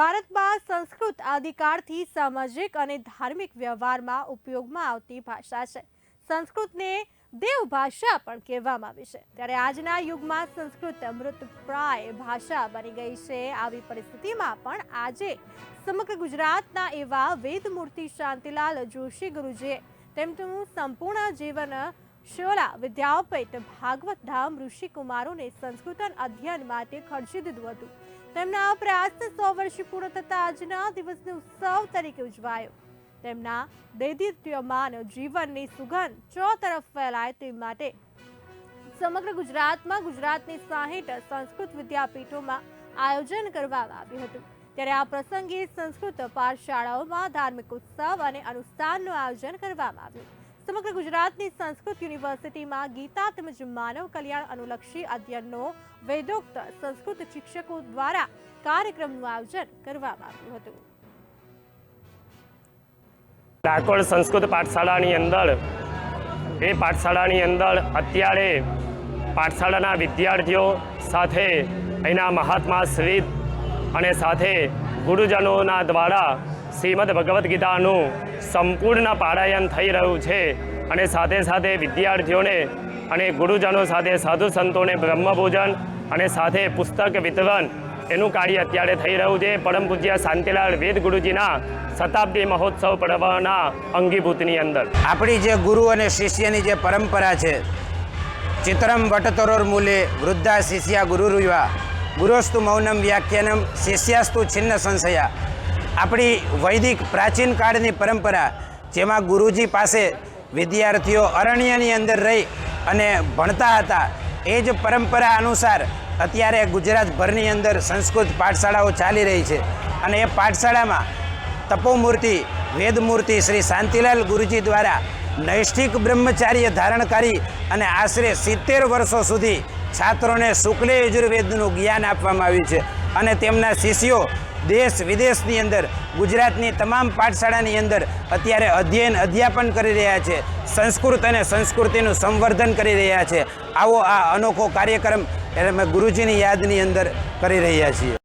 ભારતમાં સંસ્કૃત આદિકાળથી સામાજિક અને ધાર્મિક વ્યવહારમાં ઉપયોગમાં આવતી ભાષા છે. સંસ્કૃતને દેવ ભાષા પણ કહેવામાં આવી છે. ત્યારે આજના યુગમાં સંસ્કૃત અમૃતપ્રાય ભાષા બની ગઈ છે. આવી પરિસ્થિતિમાં પણ આજે સમગ્ર ગુજરાતના એવા વેદમૂર્તિ શાંતિલાલ જોશી ગુરુજીએ તેમનું સંપૂર્ણ જીવન શોલા વિદ્યાપીઠ ભાગવત ધામ ઋષિકુમારોને સંસ્કૃત અધ્યયન માટે ખર્ચી દીધું હતું. તેમના આ પ્રયાસને સો વર્ષ પૂર્ણ થતા આજના દિવસને ઉત્સવ તરીકે ઉજવાયો. તેમના દૈદિત્યમાન જીવનની સુગંધ ચો તરફ ફેલાય તે માટે સમગ્ર ગુજરાતમાં ગુજરાતની સાહીઠ સંસ્કૃત વિદ્યાપીઠોમાં આયોજન કરવામાં આવ્યું હતું. ત્યારે આ પ્રસંગે સંસ્કૃત પાઠશાળાઓમાં ધાર્મિક ઉત્સવ અને અનુષ્ઠાનનું આયોજન કરવામાં આવ્યું. સમગ્ર ગુજરાતની સંસ્કૃત યુનિવર્સિટીમાં ગીતા તેમજ માનવ કલ્યાણ અનુલક્ષી અધ્યયનનો વેદોક્ત સંસ્કૃત શિક્ષકો દ્વારા કાર્યક્રમનું આયોજન કરવામાં આવ્યું હતું. ડાકોર સંસ્કૃત પાઠશાળાની અંદર, એ પાઠશાળાની અંદર અત્યારે પાઠશાળાના વિદ્યાર્થીઓ સાથે એના મહાત્મા શ્રી અને સાથે ગુરુજનોના દ્વારા શ્રીમદ ભગવદ્ ગીતાનું સંપૂર્ણ પારાયણ થઈ રહ્યું છે. અને સાથે સાથે વિદ્યાર્થીઓને અને ગુરુજનો સાથે સાધુ સંતોને બ્રહ્મભોજન અને સાથે પુસ્તક વિતરણ એનું કાર્ય અત્યારે થઈ રહ્યું છે. પરમ પૂજ્ય શાંતિલાલ વેદ ગુરુજીના શતાબ્દી મહોત્સવ પર્વના અંગીભૂતની અંદર. આપણી જે ગુરુ અને શિષ્યની જે પરંપરા છે, ચિત્રમ વટતરોર મૂલે વૃદ્ધા શિષ્યા ગુરુ રૂવા ગુરોસ્તુ મૌનમ વ્યાખ્યાનમ શિષ્યાસ્તુ છિન્ન સંશયા આપણી વૈદિક પ્રાચીન કાળની પરંપરા, જેમાં ગુરુજી પાસે વિદ્યાર્થીઓ અરણ્યની અંદર રહી અને ભણતા હતા, એ જ પરંપરા અનુસાર અત્યારે ગુજરાતભરની અંદર સંસ્કૃત પાઠશાળાઓ ચાલી રહી છે. અને એ પાઠશાળામાં તપોમૂર્તિ, વેદમૂર્તિ શ્રી શાંતિલાલ ગુરુજી દ્વારા નૈષ્ઠિક બ્રહ્મચાર્ય ધારણ કરી અને આશરે સિત્તેર વર્ષો સુધી છાત્રોને શુક્લ યજુર્વેદનું જ્ઞાન આપવામાં આવ્યું છે. અને તેમના શિષ્યો દેશ વિદેશની અંદર, ગુજરાતની તમામ પાઠશાળાની અંદર અત્યારે અધ્યયન અધ્યાપન કરી રહ્યા છે, સંસ્કૃત અને સંસ્કૃતિનું સંવર્ધન કરી રહ્યા છે. આવો આ અનોખો કાર્યક્રમ એટલે અમે ગુરુજીની યાદની અંદર કરી રહ્યા છીએ.